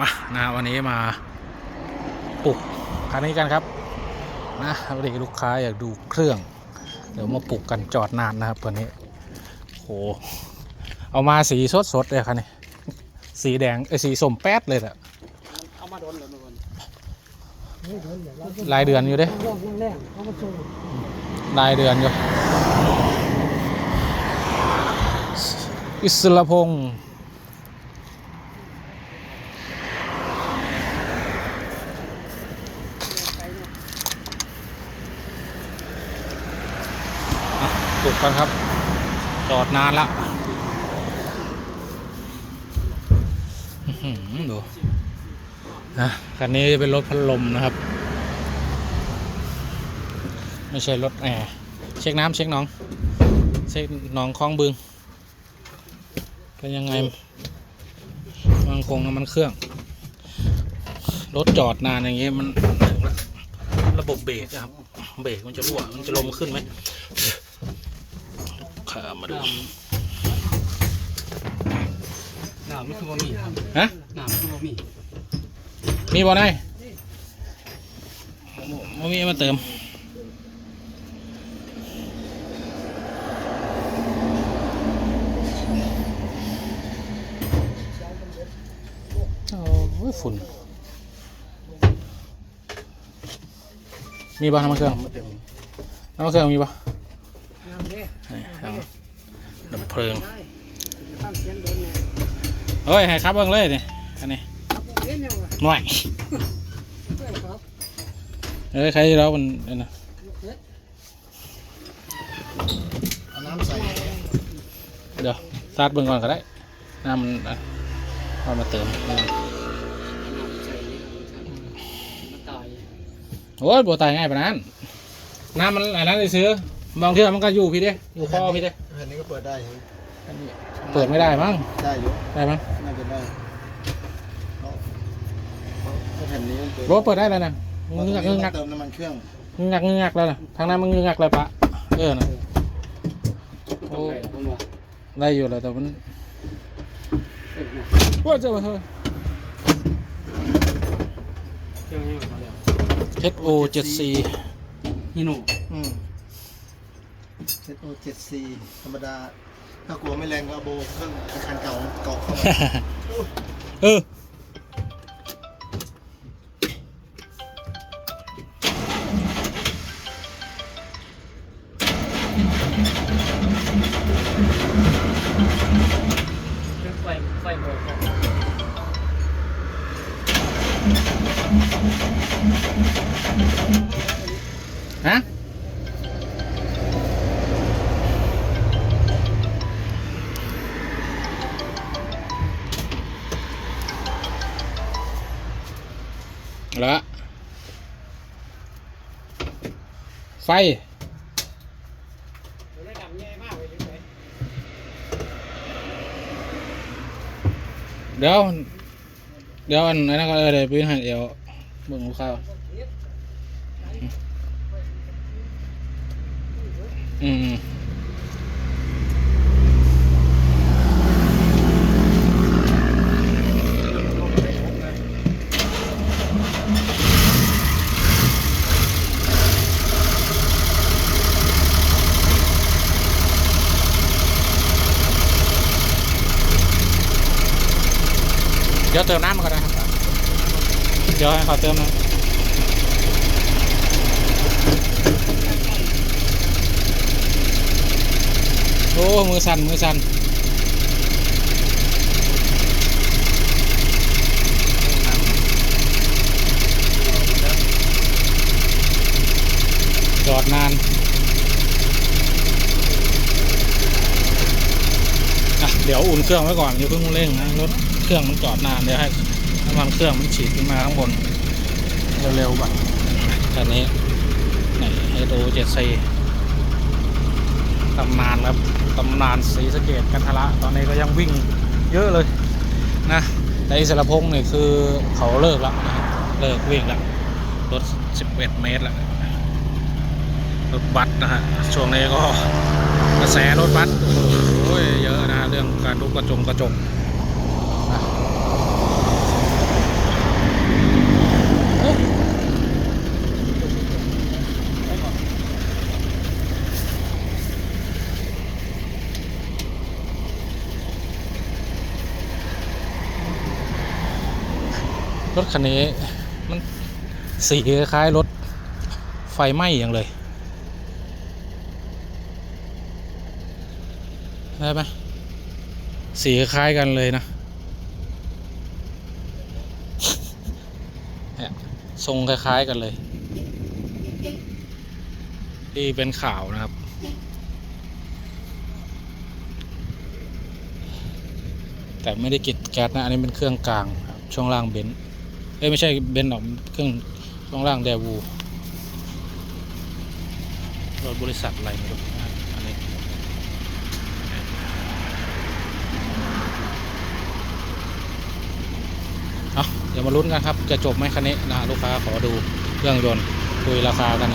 มานะวันนี้มาปลุกคันนี้กันครับนะวันนี้ลูกค้าอยากดูเครื่อง เดี๋ยวมาปลุกกันจอดนานนะครับวันนี้โหเอามาสีสดสดๆเลยคันนี้สีแดงไอ้สีส้มแป๊ดเลยแหละเอามาโดนเลยมันรายเดือนอยู่เด้รายเดือนอยู่อิสระพงศ์ สุกกันครับ จอดนานละอื้อหือดูนะคันนี้เป็นรถพัดลมนะครับ ไม่ใช่รถแอร์เช็คน้ำเช็คน้อง เช็คน้องคลองบึงเป็นยังไงมันคงน้ำมันเครื่อง รถจอดนานอย่างเงี้ยมันระบบเบรกอะครับ เบรกมันจะรั่วมันจะลมขึ้นไหม ขามาดูหนามมันคือบ่มีครับฮะหนามมันคือบ่มีมีบอลได้มมีมาเติมโอ้ยฝุ่นมีบ้างน้ำมันเครื่องมาเต็มน้ำมันเครื่องมีปะน้ำเด้ับดับเพลิงเฮ้ยให้ครับเบิ่งเลยนี่อันนี้เอ๊ะเนี่ยวะหน่อยเพื่อนครับเอ้ยใครเรามันนะเน้ำใส่เดี๋ยวซาดเบิ่งก่อนก็ได้น้ำมันเอามาเติมน้ยโอ้ยบัวตายง่ายปะนั้นน้ำมันอันนั้นเลยซื้อ บางเทื่อมันก็อยู่พี่เด้อยู่คอพี่เด้อันนี้ก็เปิดได้ครับเปิดไม่ได้มั้งได้อยู่ได้มั้งน่าจะได้เพราะเพราะแผ่นนี้มันเปิดรถเปิดได้แล้วนะเพงึราะกตรงงักงึกงักนี้ต้องเติมน้ำมันเครื่องงึกงักงึกงักแล้วนะทางนั้นมันงึกงักเลยปะเออนะโอ้ยผมว่าได้อยู่เลยแต่มันเอ๊ะเนี่ยว่าจะมาเถอะเครื่องนี้มาแล้ว HO 7 C ฮิโน่อืม เซตโอเจ็ดซีธรรมดา ถ้ากลัวไม่แรงก็เอาโบเครื่องอาคารเก่าเกาะเข้ามาเออเครื่องไฟไฟโบกครับฮะ แล้วไฟเดี๋ยว เดี๋ยวอันนั้นก็เออเดี๋ยวพี่ให้เดี๋ยวเบิ่งลูกค้าวอืม ดี๋ยวเติมน้ำมาก่อนนะครับ เดี๋ยวให้เขาเติมนะโอ้ มือสั่น มือสั่นจอดนาน อะเดี๋ยวอุ่นเครื่องไว้ก่อนอย่าเพิ่งเร่งนะรถเครื่องมันจอดนานเดี๋ยวให้น้ำมันเครื่องมันฉีดขึ้นมาข้างบนเร็วๆก่อนคันนี้นี่ให้ดูเจ็ดซีตำนานครับตำนานสีสะเกตกันทละตอนนี้ก็ยังวิ่งเยอะเลยนะแต่อิสระพงศ์เนี่ยคือเขาเลิกแล้วนะเลิกวิ่งแล้วรถ 11 เมตรแล้วรถบัสนะฮะช่วงนี้ก็กระแสรถบัสโอ้ยื่องการดูกระจงกระจกรถคันนี้มันสีคล้ายรถไฟไหม้อย่างเลย ได้ไหม สีคล้ายกันเลยนะเนี่ยทรงคล้าย ๆ กันเลย ที่เป็นข่าวนะครับ แต่ไม่ได้กิดแก๊สนะ อันนี้เป็นเครื่องกลางครับ ช่วงล่างเบนเอ้ยไม่ใช่เบนหรอกเครื่องช่วงล่างเดวูรถบริษัทอะไรไม่รู้นะครับอันนี้เอาเดี๋ยวมาลุ้นกันครับ จะจบไหมคันนี้นะลูกค้าขอดูเครื่องยนต์คุยราคากัน